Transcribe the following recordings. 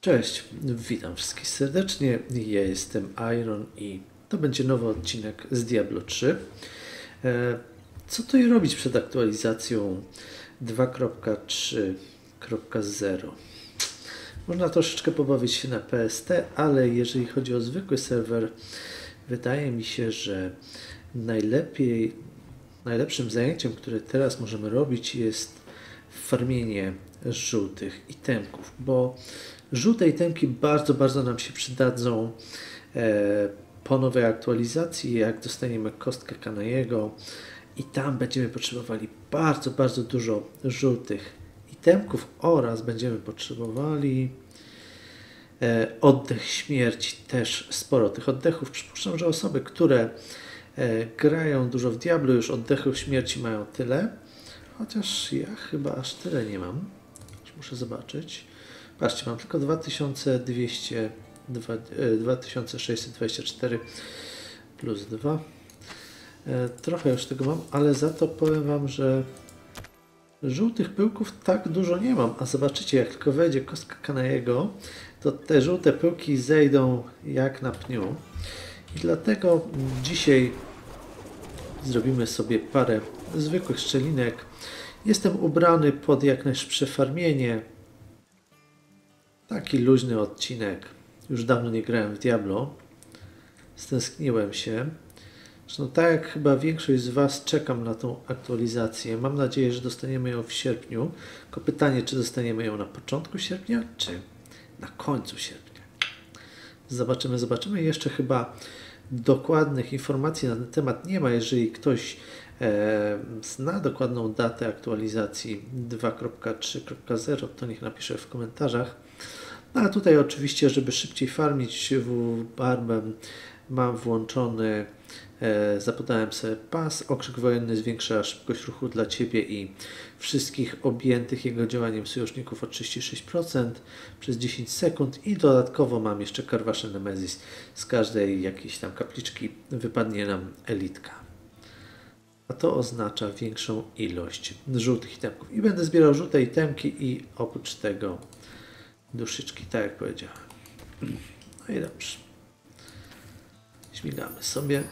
Cześć, witam wszystkich serdecznie. Ja jestem Iron i to będzie nowy odcinek z Diablo 3. E, Co tu robić przed aktualizacją 2.3.0? Można troszeczkę pobawić się na PST, ale jeżeli chodzi o zwykły serwer, wydaje mi się, że najlepiej, najlepszym zajęciem, które teraz możemy robić jest farmienie żółtych itemków, bo żółte itemki bardzo, bardzo nam się przydadzą e, po nowej aktualizacji, jak dostaniemy kostkę Kanajego i tam będziemy potrzebowali bardzo, bardzo dużo żółtych itemków oraz będziemy potrzebowali e, oddech śmierci, też sporo tych oddechów. Przypuszczam, że osoby, które e, grają dużo w Diablo, już oddechów śmierci mają tyle, chociaż ja chyba aż tyle nie mam. Muszę zobaczyć. Patrzcie, mam tylko 2200, dwa- e, 2624 plus 2. E, Trochę już tego mam, ale za to powiem Wam, że żółtych pyłków tak dużo nie mam. A zobaczycie, jak tylko wejdzie kostka Kanajego, to te żółte pyłki zejdą jak na pniu. I dlatego dzisiaj zrobimy sobie parę zwykłych szczelinek. Jestem ubrany pod jak najszybsze farmienie. Taki luźny odcinek. Już dawno nie grałem w Diablo. Stęskniłem się. Zresztą tak jak chyba większość z Was czekam na tą aktualizację. Mam nadzieję, że dostaniemy ją w sierpniu. Tylko pytanie, czy dostaniemy ją na początku sierpnia, czy na końcu sierpnia. Zobaczymy, zobaczymy. Jeszcze chyba dokładnych informacji na ten temat nie ma. Jeżeli ktoś e, zna dokładną datę aktualizacji 2.3.0, to niech napisze w komentarzach. No, a tutaj oczywiście, żeby szybciej farmić w Barbem, mam włączony, e, zapodałem sobie pas, okrzyk wojenny zwiększa szybkość ruchu dla Ciebie i wszystkich objętych jego działaniem sojuszników o 36% przez 10 sekund i dodatkowo mam jeszcze Karwasze Nemesis. Z każdej jakiejś tam kapliczki wypadnie nam elitka. A to oznacza większą ilość żółtych itemków. I będę zbierał żółte itemki i oprócz tego duszyczki, tak jak powiedziałem. No i dobrze. Śmigamy sobie.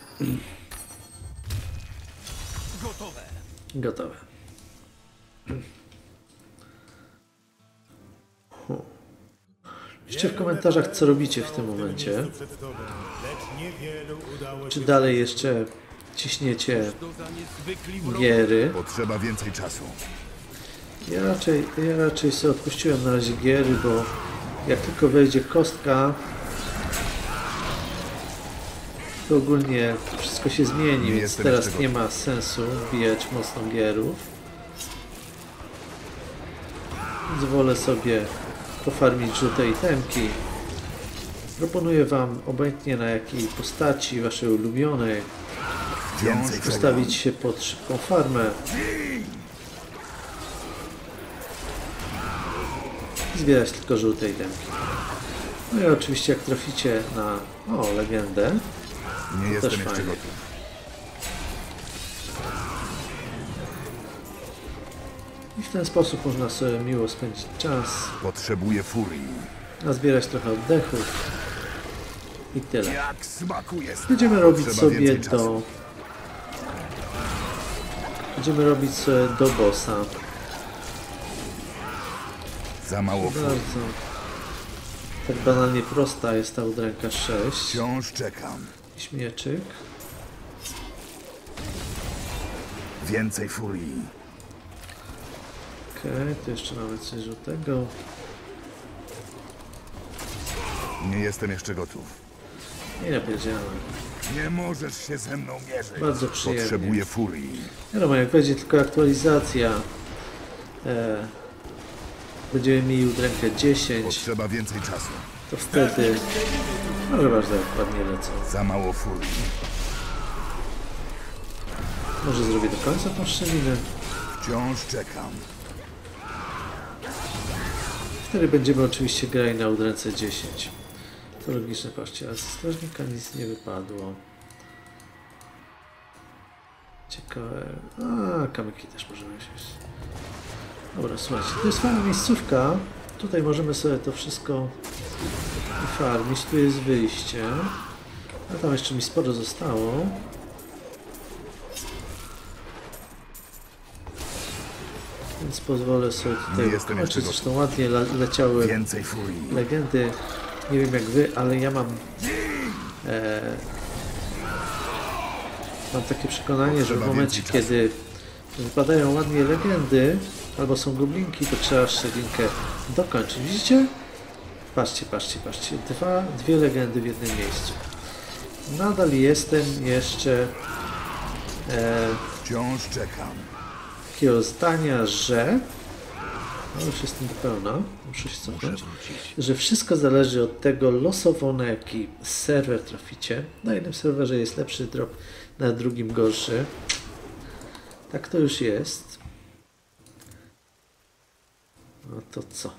Gotowe. Gotowe. Piszcie w komentarzach, co robicie w tym momencie. Czy dalej jeszcze ciśniecie giery? Potrzeba więcej czasu. Ja raczej, ja raczej sobie odpuściłem na razie giery, bo jak tylko wejdzie kostka, to ogólnie wszystko się zmieni, Nie więc teraz nie ma sensu wbijać mocno gierów. Więc wolę sobie pofarmić żółte itemki. Proponuję Wam obojętnie na jakiej postaci Waszej ulubionej ustawić się pod szybką farmę. I zbierać tylko żółte itemki. No i oczywiście jak traficie na o, legendę, Nie też jestem jeszcze fajnie. gotów. i w ten sposób można sobie miło spędzić czas, Potrzebuję furii. nazbierać trochę oddechów i tyle. Będziemy robić sobie do... Będziemy robić sobie do bossa. Za mało. Bardzo... Tak banalnie prosta jest ta udręka 6. Wciąż czekam. Śmieczyk. Więcej furii. Okej, tu jeszcze mamy coś żółtego. Nie jestem jeszcze gotów. Nie napierdziałem. Nie możesz się ze mną mierzyć. Bardzo przyjemnie. Potrzebuję furii. Wiadomo, jak będzie tylko aktualizacja, e, będziemy mieli udrękę 10, Potrzeba więcej czasu. to wtedy może bardzo ładnie lecą. Za mało furii. Może zrobię do końca tą szczelinę. Wciąż czekam. Wtedy będziemy oczywiście grali na udręce 10. To logiczne, patrzcie, ale z strażnika nic nie wypadło. Ciekawe. A, kamyki też możemy wziąć. Dobra, słuchajcie, to jest fajna miejscówka. Tu tutaj możemy sobie to wszystko farmić. Tu jest wyjście. A tam jeszcze mi sporo zostało. Więc pozwolę sobie tutaj kończyć. Zresztą ładnie le leciały legendy. Nie wiem jak wy, ale ja mam. E, mam takie przekonanie, że w momencie, kiedy wypadają ładnie legendy, albo są goblinki, to trzeba szczelinkę dokończyć. Widzicie? Patrzcie, patrzcie, patrzcie. Dwa, dwie legendy w jednym miejscu. Nadal jestem jeszcze e, Wciąż czekam. takiego zdania, że. No już jestem pełna, muszę się cofnąć. Że wszystko zależy od tego losowo na jaki serwer traficie. Na jednym serwerze jest lepszy drop, na drugim gorszy. Tak to już jest. No to co?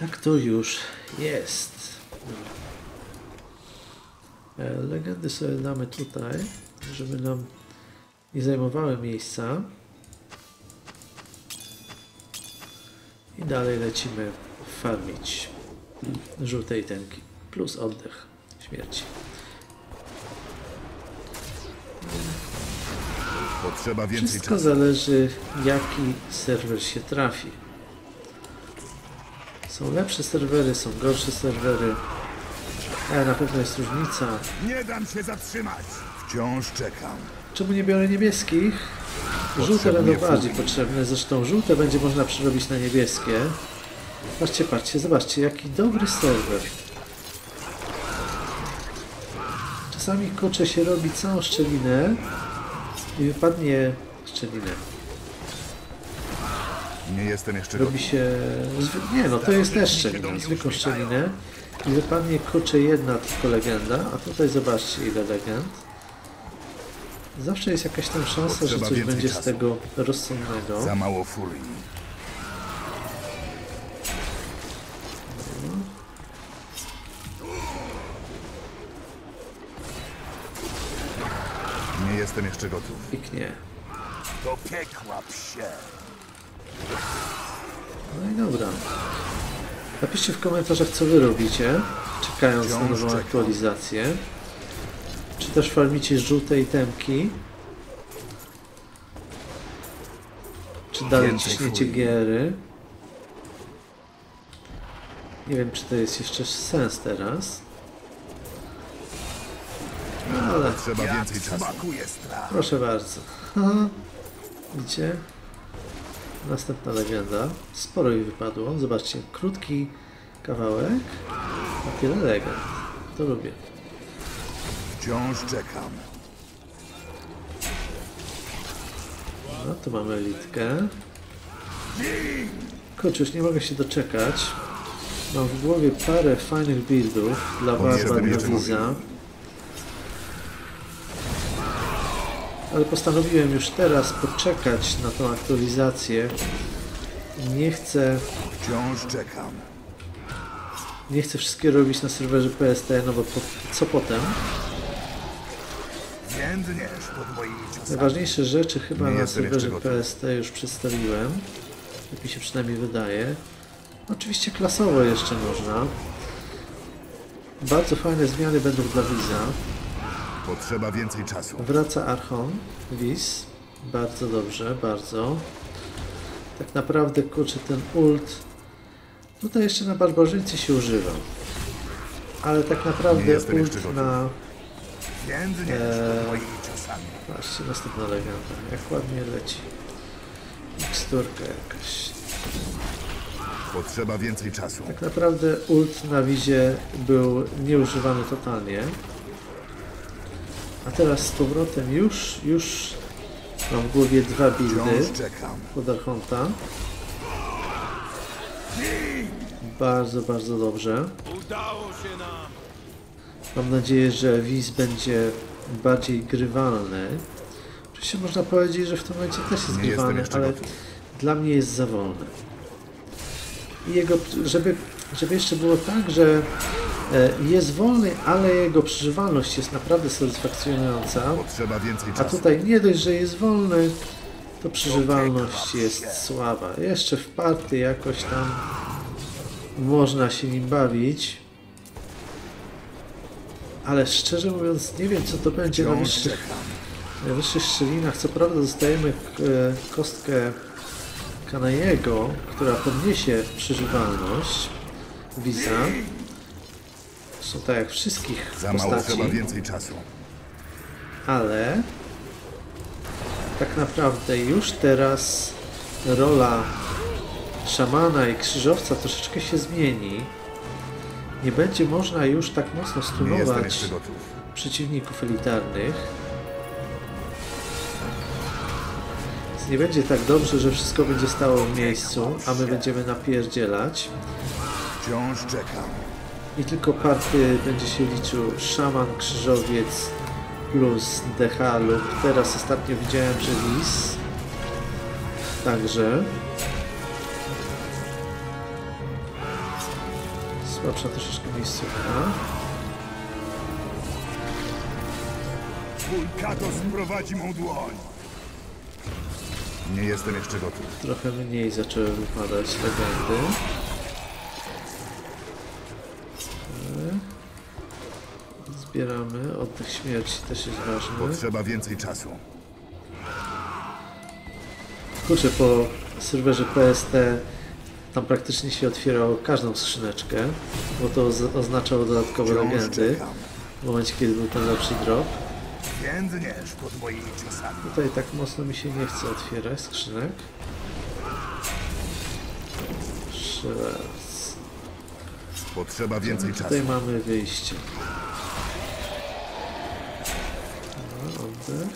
Tak to już jest. E, Legendy sobie damy tutaj, żeby nam nie zajmowały miejsca. I dalej lecimy farmić żółte itemki plus oddech śmierci. Potrzeba więcej Wszystko czasu. zależy jaki serwer się trafi. Są lepsze serwery, są gorsze serwery. Ale na pewno jest różnica. Nie dam się zatrzymać. Wciąż czekam. Czemu nie biorę niebieskich? Żółte będą bardziej potrzebne, zresztą żółte będzie można przerobić na niebieskie. Patrzcie, patrzcie, zobaczcie, jaki dobry serwer. Czasami kurczę się robi całą szczelinę i wypadnie szczelinę. Nie jestem jeszcze Robi się... Nie no, to jest też szczelina, zwykłą szczelinę. I wypadnie kurczę jedna tylko legenda, a tutaj zobaczcie ile legend. Zawsze jest jakaś tam szansa, że coś będzie z tego rozsądnego. Za mało furii. Jestem jeszcze gotów. Piknie. Do piekła psie. No i dobra. Napiszcie w komentarzach, co wy robicie, czekając na Wciąż nową czekam. aktualizację. Czy też farmicie żółte itemki? Czy dalej Więcej ciśniecie furii. giery? Nie wiem, czy to jest jeszcze sens teraz. Ale Potrzeba więcej czasu. Proszę bardzo. Widzicie? Następna legenda. Sporo jej wypadło. Zobaczcie, krótki kawałek, a tyle legend. To lubię. Wciąż czekam. No, tu mamy elitkę. Kurczę, już nie mogę się doczekać. Mam w głowie parę fajnych buildów dla jestem dla Ale postanowiłem już teraz poczekać na tą aktualizację. Nie chcę, Wciąż czekam. nie chcę wszystkiego robić na serwerze PST, no bo po, co potem? Najważniejsze rzeczy chyba na serwerze. PST już przedstawiłem. Tak mi się przynajmniej wydaje. Oczywiście klasowo jeszcze można. Bardzo fajne zmiany będą dla Wiza. Potrzeba więcej czasu. Wraca Archon, Wiz. Bardzo dobrze, bardzo. Tak naprawdę, kurczę, ten ult tutaj jeszcze na barbarzyńcy się używa. Ale tak naprawdę ult na... Eee. Patrzcie, następna legenda. Jak ładnie leci. Miksturka jakaś. Potrzeba więcej czasu. Tak naprawdę ult na wizie był nieużywany totalnie. A teraz z powrotem już, już mam w głowie dwa buildy pod Archonta. Bardzo, bardzo dobrze. Udało się nam! Mam nadzieję, że Wiz będzie bardziej grywalny. Oczywiście można powiedzieć, że w tym momencie też jest grywalny, ale dla mnie jest za wolny. I jego, żeby, żeby jeszcze było tak, że jest wolny, ale jego przeżywalność jest naprawdę satysfakcjonująca. A tutaj nie dość, że jest wolny, to przeżywalność jest słaba. Jeszcze w party jakoś tam można się nim bawić. Ale szczerze mówiąc nie wiem co to będzie na wyższych, na wyższych szczelinach. Co prawda dostajemy e, kostkę Kanajego, która podniesie przeżywalność. Wiza. Są tak jak wszystkich Za mało postaci trzeba więcej czasu. ale tak naprawdę już teraz rola szamana i krzyżowca troszeczkę się zmieni. Nie będzie można już tak mocno stunować przeciwników elitarnych. Więc nie będzie tak dobrze, że wszystko będzie stało w miejscu, a my będziemy napierdzielać. Wciąż czekam. I tylko party będzie się liczył szaman, krzyżowiec plus DH lub teraz ostatnio widziałem, że lis. Także słabsza troszeczkę miejscówka. Twój katos prowadzi mą dłoń. Nie jestem jeszcze gotów. Trochę mniej zaczęły wypadać legendy. Zbieramy. Oddech śmierci też jest ważny. Potrzeba więcej czasu. Kurczę, po serwerze PST tam praktycznie się otwierało każdą skrzyneczkę, bo to oz- oznaczało dodatkowe legendy w momencie, kiedy był ten lepszy drop. Tutaj tak mocno mi się nie chce otwierać skrzynek. Jeszcze raz. Potrzeba więcej Tutaj czasu. mamy wyjście. Oddech.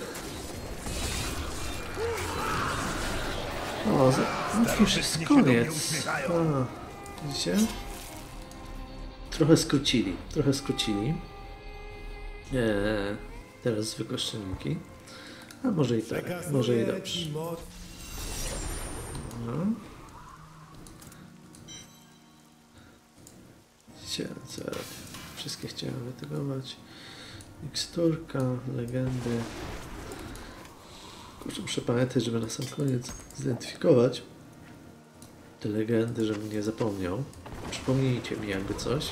O, za- już jest koniec. A, widzicie? Trochę skrócili, trochę skrócili. Eee, teraz zwykłe szczelniki. A może i tak, może i dobrze. No. Widzicie, co? Wszystkie chciałem wytygować. Miksturka, legendy. Kurczę, muszę pamiętać, żeby na sam koniec zidentyfikować te legendy, żebym nie zapomniał. Przypomnijcie mi jakby coś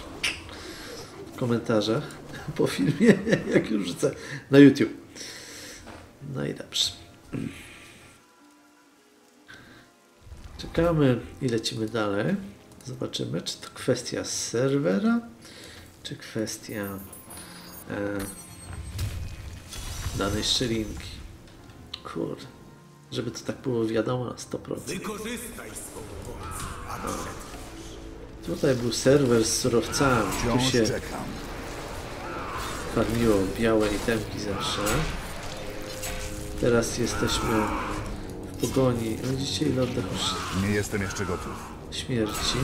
w komentarzach po filmie, jak już rzucę na YouTube. No i dobrze. Czekamy i lecimy dalej. Zobaczymy, czy to kwestia serwera, czy kwestia e, danej szczelinki. Kurde, żeby to tak było wiadomo na 100%. Wykorzystaj swą moc. Tutaj był serwer z surowcami, tu się farmiło białe itemki zawsze. Teraz jesteśmy w pogoni. Widzicie ile oddechu Nie jestem jeszcze gotów. śmierci.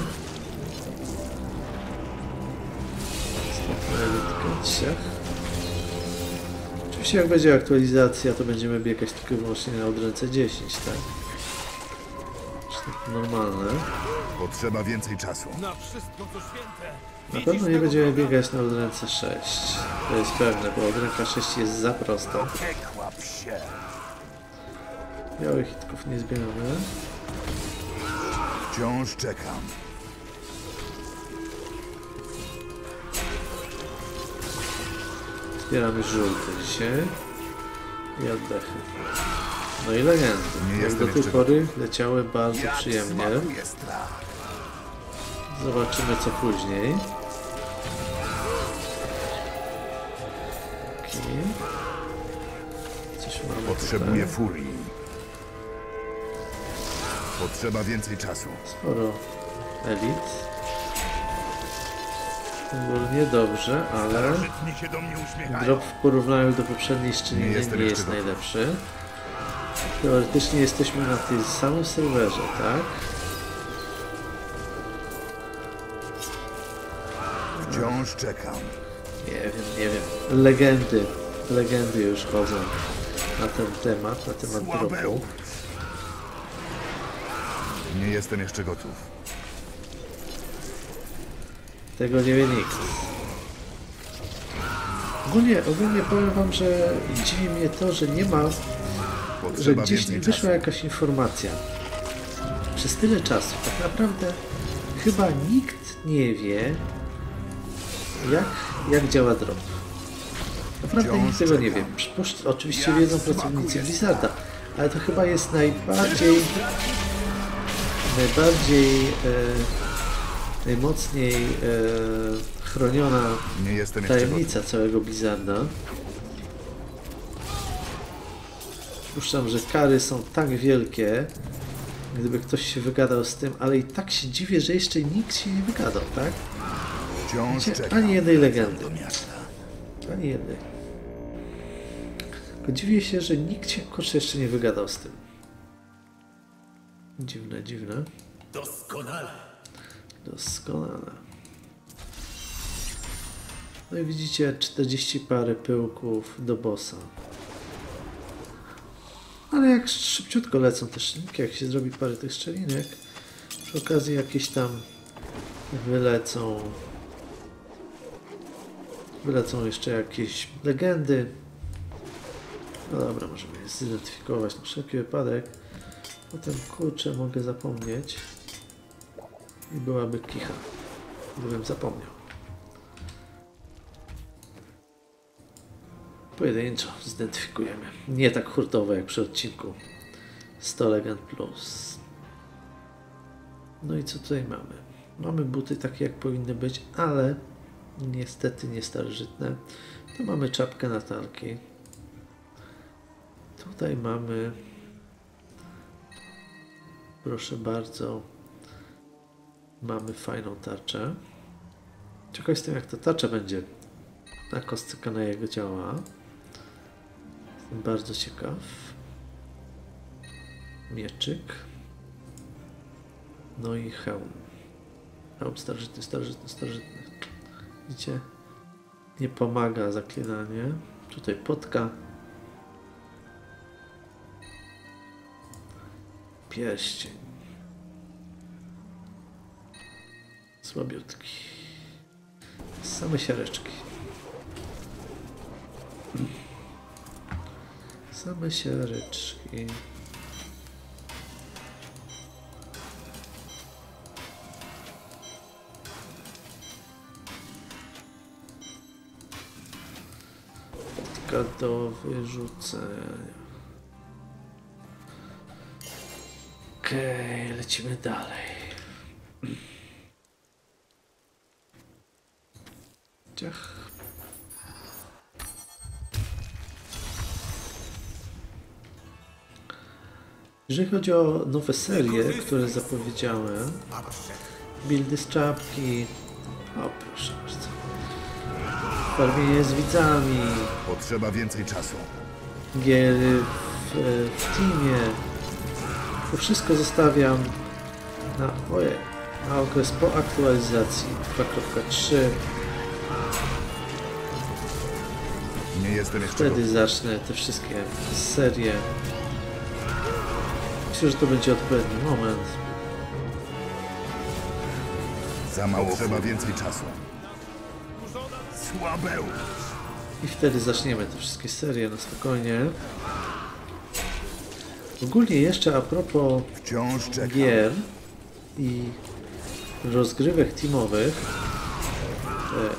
Ciach. Oczywiście jak będzie aktualizacja, to będziemy biegać tylko i wyłącznie na odręce 10, tak? Czy to normalne? Potrzeba więcej czasu. Na wszystko, co święte. Na pewno nie będziemy biegać na odręce 6. To jest pewne, bo odręka 6 jest za prosta. Białych hitków nie zbieramy. Wciąż czekam. Zbieramy żółty dzisiaj. I oddechy. No i legendy. Nie Jak do tej pory leciały bardzo przyjemnie. Zobaczymy co później. Okej. Coś mamy Potrzebuję tutaj. furii. Potrzeba więcej czasu. Sporo elit. Ogólnie dobrze, ale drop w porównaniu do poprzedniej szczeliny Nie nie, jest jeszcze gotów. najlepszy. Teoretycznie jesteśmy na tym samym serwerze, tak? Wciąż czekam. Nie wiem, nie wiem. Legendy, legendy już chodzą na ten temat, na temat dropu. Nie jestem jeszcze gotów. Tego nie wie nikt. Ogólnie, ogólnie powiem wam, że dziwi mnie to, że nie ma że gdzieś więcej wyszła czasu. jakaś informacja. Przez tyle czasu tak naprawdę chyba nikt nie wie, jak, jak działa drop. Naprawdę nikt tego nie wie. oczywiście wiedzą pracownicy. Blizzarda, ale to chyba jest najbardziej najbardziej e, najmocniej e, chroniona tajemnica całego Blizzarda. Przypuszczam, że kary są tak wielkie, gdyby ktoś się wygadał z tym, ale i tak się dziwię, że jeszcze nikt się nie wygadał, tak? Wiecie, ani jednej legendy. Ani jednej. Tylko dziwię się, że nikt się kurczę jeszcze nie wygadał z tym. Dziwne, dziwne. Doskonale. Doskonale. No i widzicie 40 parę pyłków do bossa. Ale jak szybciutko lecą te szczelinki, jak się zrobi parę tych szczelinek, przy okazji jakieś tam wylecą wylecą jeszcze jakieś legendy. No dobra, możemy je zidentyfikować na wszelki wypadek. Potem kurczę mogę zapomnieć i byłaby kicha, gdybym zapomniał. Pojedynczo zidentyfikujemy. Nie tak hurtowo jak przy odcinku 100 Legend Plus. No i co tutaj mamy? Mamy buty takie jak powinny być, ale niestety nie starożytne. Tu mamy czapkę Natalki. Tutaj mamy proszę bardzo mamy fajną tarczę. Ciekaw jestem jak ta tarcza będzie na kostce Kanajego działa. Jestem bardzo ciekaw. Mieczyk. No i hełm. Hełm starożytny, starożytny, starożytny. Widzicie? Nie pomaga zaklinanie. Tutaj potka. Pierścień. Słabiutki. Same siareczki. Same siareczki. Potka do wyrzucenia. Okej, lecimy dalej. Jeżeli chodzi o nowe serie, które zapowiedziałem, buildy z czapki, o proszę bardzo, farmienie z widzami, Potrzeba więcej czasu. giery w, w teamie, to wszystko zostawiam na, ojej, na okres po aktualizacji 2.3. Nie jestem jeszcze Wtedy zacznę te wszystkie serie. Myślę, że to będzie odpowiedni moment. Za mało. Potrzeba więcej czasu. Słabeu. I wtedy zaczniemy te wszystkie serie na spokojnie. Ogólnie jeszcze a propos gier i rozgrywek teamowych,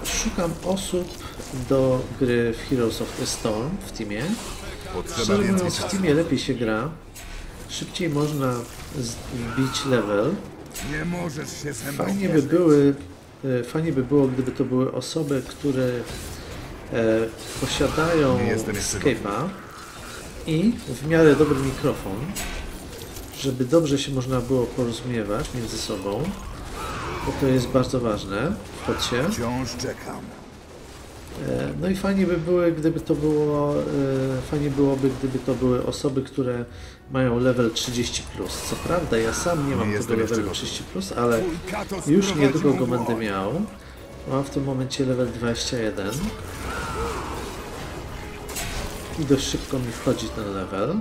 szukam osób do gry w Heroes of the Storm w teamie. Szczerze mówiąc, w teamie lepiej się gra. Szybciej można z- wbić level. Nie możesz się Fajnie by były, e, fajnie by było, gdyby to były osoby, które e, posiadają Skype'a i w miarę dobry mikrofon, żeby dobrze się można było porozumiewać między sobą, bo to jest bardzo ważne w chodźcie. Wciąż czekam. E, No i fajnie by były, gdyby to było, e, fajnie byłoby, gdyby to były osoby, które mają level 30+. Co prawda, ja sam nie mam Nie tego levelu gotów. 30+, ale Twój Katos już niedługo go będę miał. Mam w tym momencie level 21. I dość szybko mi wchodzi ten level.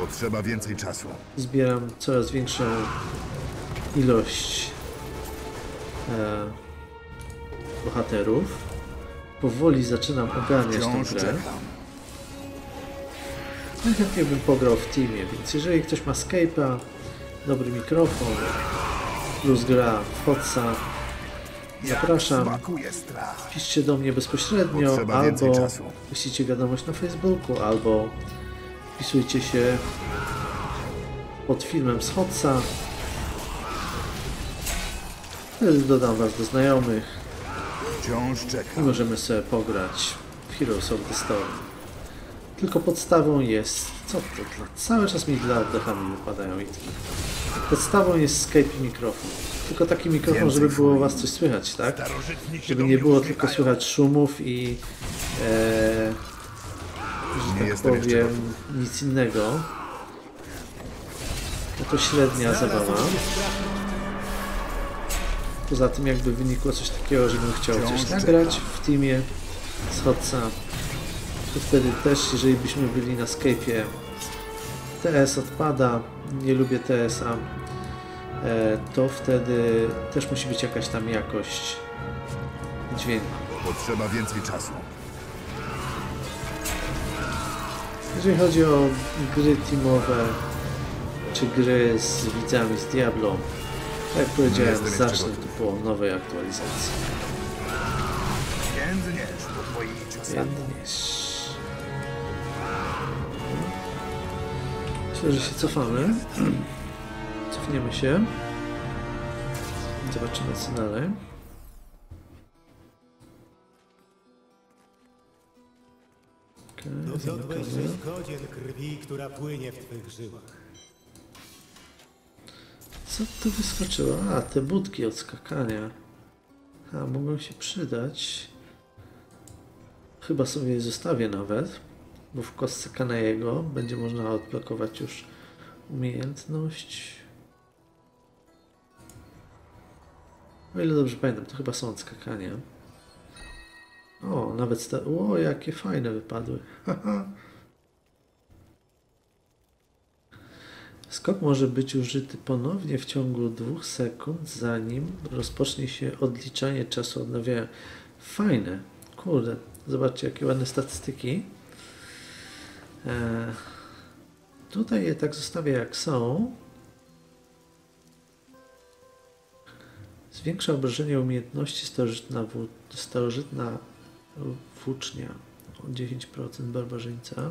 Potrzeba więcej czasu. Zbieram coraz większą ilość e, bohaterów. Powoli zaczynam ogarniać tę grę. czekam. Najchętniej bym pograł w teamie, więc jeżeli ktoś ma Skype'a, dobry mikrofon, plus gra w Hotsa, zapraszam. Piszcie do mnie bezpośrednio, albo piszcie wiadomość na Facebooku, albo wpisujcie się pod filmem z Hotsa. Wtedy dodam was do znajomych Wciąż i czekam. możemy sobie pograć w Heroes of the Storm. Tylko podstawą jest... Co to dla... Cały czas mi dla oddechami wypadają itki. Podstawą jest Skype i mikrofon. Tylko taki mikrofon, żeby było was coś słychać, tak? Żeby nie było tylko słychać szumów i e, że tak powiem nic innego. No to średnia zabawa. Poza tym jakby wynikło coś takiego, żebym chciał coś nagrać w teamie z Hotsa, to wtedy też, jeżeli byśmy byli na Skype'ie, TS odpada, nie lubię TS-a, e, to wtedy też musi być jakaś tam jakość dźwięku. Potrzeba więcej czasu. Jeżeli chodzi o gry teamowe, czy gry z widzami z Diablo, tak jak powiedziałem, zacznę tu po nowej aktualizacji. Jedniesz. Myślę, że się cofamy. Cofniemy się. Zobaczymy co dalej. Dowiodłeś, zamykamy. żeś godzien krwi, która płynie w twych żyłach. Co tu wyskoczyło? A, te budki od skakania. A, mogą się przydać. Chyba sobie je zostawię nawet, bo w kostce Kanejego będzie można odblokować już umiejętność. O ile dobrze pamiętam, to chyba są od skakania. O, nawet te... O, jakie fajne wypadły. Haha. Skok może być użyty ponownie w ciągu 2 sekund, zanim rozpocznie się odliczanie czasu odnawiania. Fajne. Kurde, zobaczcie jakie ładne statystyki. E, tutaj je tak zostawię jak są. Zwiększa obrażenie umiejętności starożytna, wł- starożytna włócznia o 10% barbarzyńca.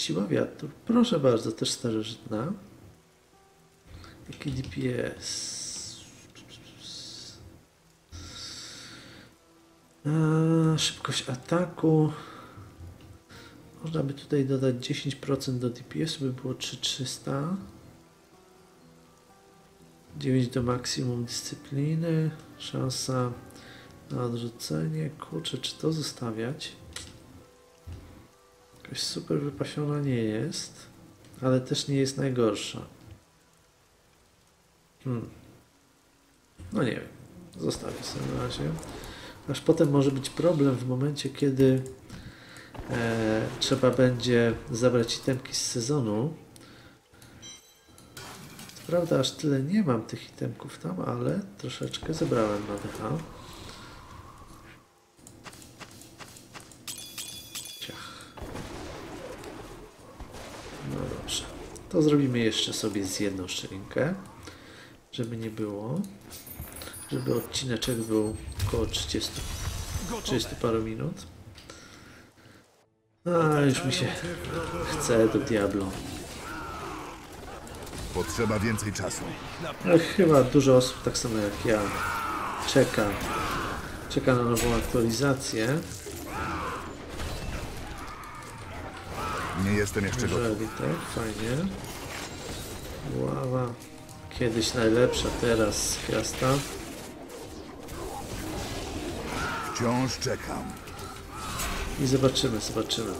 Siła wiatru. Proszę bardzo, też starożytna. Jaki DPS? Szybkość ataku. Można by tutaj dodać 10% do DPS-u, by było 3300. 9 do maksimum dyscypliny. Szansa na odrzucenie. Kurczę, czy to zostawiać? Jakaś super wypasiona nie jest, ale też nie jest najgorsza. Hmm. No nie wiem. Zostawię sobie na razie. Aż potem może być problem w momencie, kiedy e, trzeba będzie zabrać itemki z sezonu. Co prawda aż tyle nie mam tych itemków tam, ale troszeczkę zebrałem na DH. Ciach. No dobrze. To zrobimy jeszcze sobie z jedną szczelinkę, żeby nie było. Żeby odcineczek był około 30, 30 paru minut. A już mi się chce do Diablo. Potrzeba więcej czasu. Ale chyba dużo osób, tak samo jak ja, czeka. Czeka na nową aktualizację. Nie jestem jeszcze gotów. Tak, fajnie. Ława. Kiedyś najlepsza, teraz fiasta. Wciąż czekam. I zobaczymy, zobaczymy.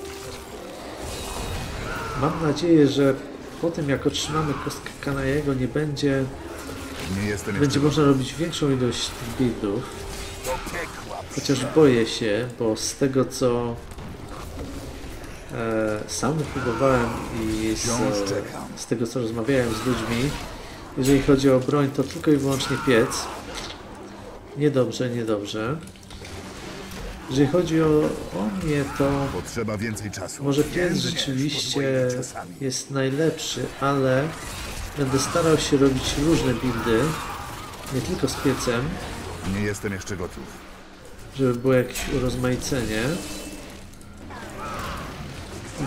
Mam nadzieję, że po tym jak otrzymamy kostkę Kanajego nie będzie, Nie jestem jeszcze będzie gotów. można robić większą ilość buildów. Chociaż boję się, bo z tego co sam próbowałem i z, z tego co rozmawiałem z ludźmi, jeżeli chodzi o broń, to tylko i wyłącznie piec. Niedobrze, niedobrze. Jeżeli chodzi o, o mnie, to Potrzeba więcej czasu. może pies pod rzeczywiście jest najlepszy, ale będę starał się robić różne buildy, nie tylko z piecem, Nie jestem jeszcze gotów. żeby było jakieś urozmaicenie.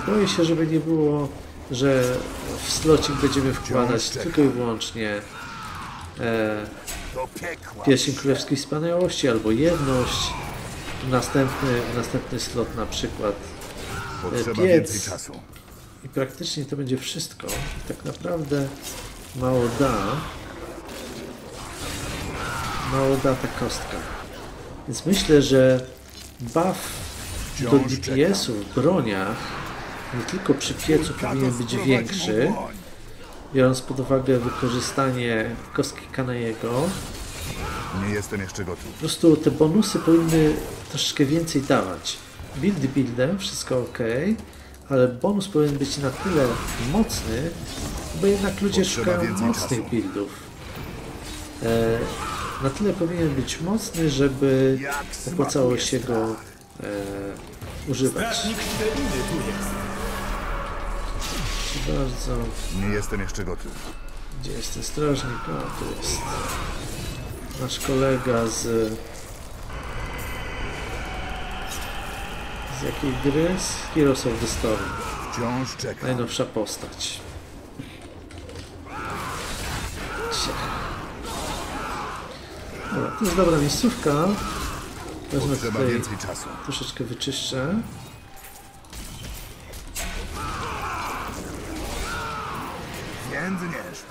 Boję się, żeby nie było, że w slocik będziemy wkładać tylko i wyłącznie e, pierścień królewskiej wspaniałości albo jedność. Następny, następny slot na przykład Potrzeba piec. i praktycznie to będzie wszystko. Tak naprawdę mało da. Mało da ta kostka. Więc myślę, że buff do DPS-u w broniach nie tylko przy piecu powinien być większy, biorąc pod uwagę wykorzystanie kostki Kanajego. Nie jestem jeszcze gotów. Po prostu te bonusy powinny troszeczkę więcej dawać. Build buildem, wszystko ok, ale bonus powinien być na tyle mocny, bo jednak ludzie Potrzeba szukają mocnych czasu. buildów. E, na tyle powinien być mocny, żeby opłacało się go e, używać. Strażnik Szczeliny tu jest. Bardzo. Nie jestem jeszcze gotów. Gdzie jest ten strażnik? A, tu jest. Nasz kolega z... Z jakiej gry? Z Heroes of the Storm. Wciąż czekam. Najnowsza postać. Dobra, to jest dobra miejscówka. Wezmę tutaj, troszeczkę wyczyszczę.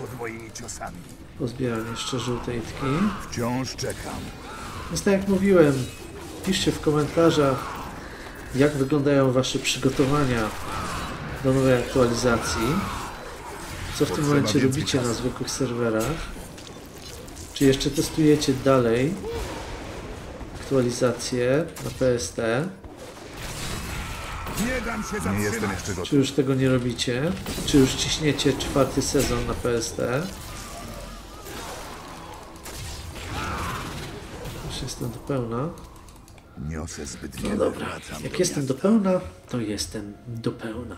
Pod moimi ciosami. Pozbieram jeszcze żółte itki. Wciąż czekam. Więc tak jak mówiłem, piszcie w komentarzach, jak wyglądają Wasze przygotowania do nowej aktualizacji. Co w tym momencie robicie na zwykłych serwerach? Czy jeszcze testujecie dalej aktualizację na PST? Nie dam się zatrzymać. Nie jestem jeszcze Czy już tego nie robicie? Czy już ciśniecie czwarty sezon na PST? Już jestem do pełna. Niosę zbyt No wiele. dobra, wracam jak do jestem do pełna, to jestem do pełna.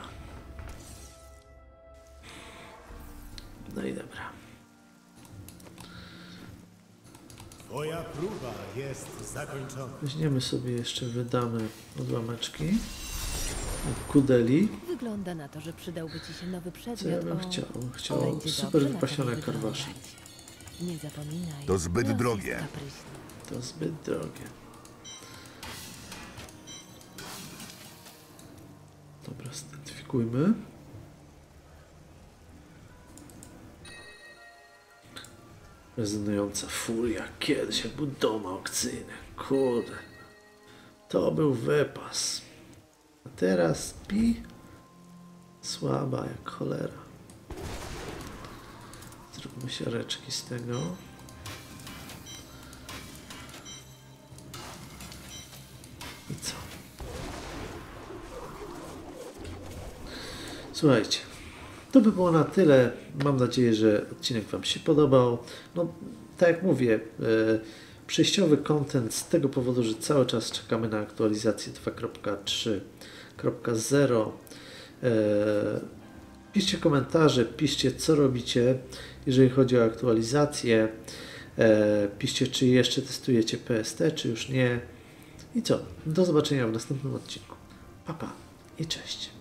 No i dobra. Twoja próba jest zakończona. Weźmiemy sobie jeszcze, wydamy odłameczki. Kudeli. Wygląda na to, że przydałby ci się nowy przedmiot. Co ja bym o- chciał? Chciał super wypasione karwasze. Nie zapominaj. To zbyt jest drogie. To zbyt drogie. Dobra, zidentyfikujmy. Rezonująca furia. Kiedyś jak był dom aukcyjny. Kurde. To był wypas teraz pi, Słaba jak cholera. Zróbmy siareczki z tego. I co? Słuchajcie, to by było na tyle. Mam nadzieję, że odcinek Wam się podobał. No, tak jak mówię, yy, przejściowy content z tego powodu, że cały czas czekamy na aktualizację 2.3. 1.0. E, piszcie komentarze, piszcie co robicie, jeżeli chodzi o aktualizację. E, piszcie, czy jeszcze testujecie PST, czy już nie. I co? Do zobaczenia w następnym odcinku. Pa, pa i cześć.